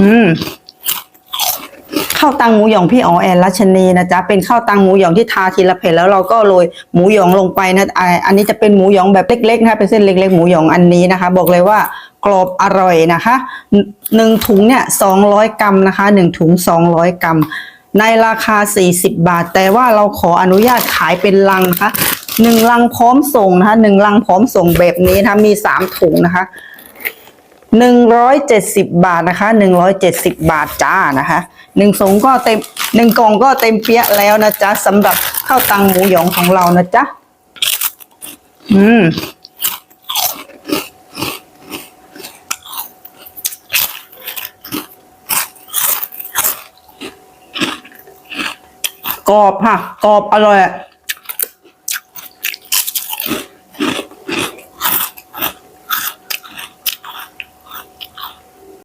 อืมข้าวตังหมูหยองพี่อ๋อแอนรัชนีนะจ๊ะเป็นข้าวตังหมูหยองที่ทาทีละเผ็ดแล้วเราก็โรยหมูหยองลงไปนะอ่าอันนี้จะเป็นหมูหยองแบบเล็กๆนะคะเป็นเส้นเล็กๆหมูหยองอันนี้นะคะ บอกเลยว่ากรอบอร่อยนะคะหนึ่งหนึ่งถุงเนี่ยสองร้อยกรัมนะคะหนึ่งถุงสองร้อยกรัมในราคา 40 บาท แต่ว่าเราขออนุญาตขายเป็นลังนะคะหนึ่งลังพร้อมส่งนะคะหนึ่งลังพร้อมส่งแบบนี้นะคะมีสามถุงนะคะ หนึ่งร้อยเจ็ดสิบบาทนะคะหนึ่งร้อยเจ็ดสิบบาทจ้านะคะหนึ่งสงก็เต็มหนึ่งกล่องก็เต็มเปี้ยะแล้วนะจ๊ะสำหรับข้าวตังหมูหยองของเรานะจ๊ะอืมกรอบค่ะกรอบอร่อยอะ